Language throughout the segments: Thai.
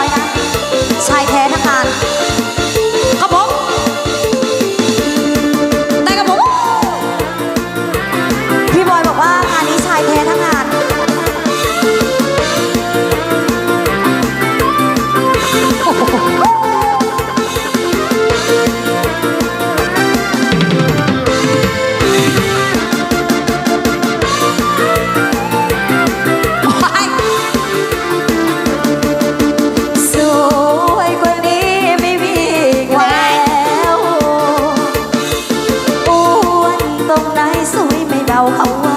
อยชายแท้ทหาราเขาว่า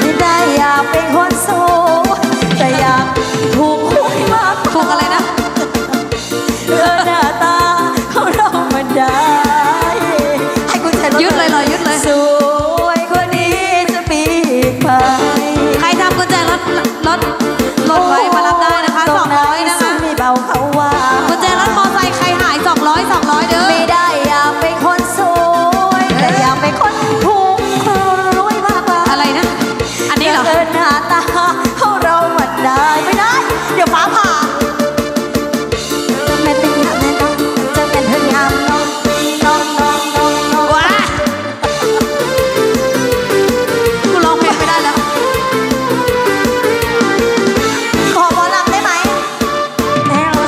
ไม่ได้อยากเป็นคนโสูงแต่อยากถูกหวยมากถูกอะไรนะเออหน้าตาเขาเรามันได้ ให้คุณชัยยึดเลยเอยยึดเลยสวยกว่านี้จะมีอีกไหใครทำกุญแจรถรถรถไว 可发胖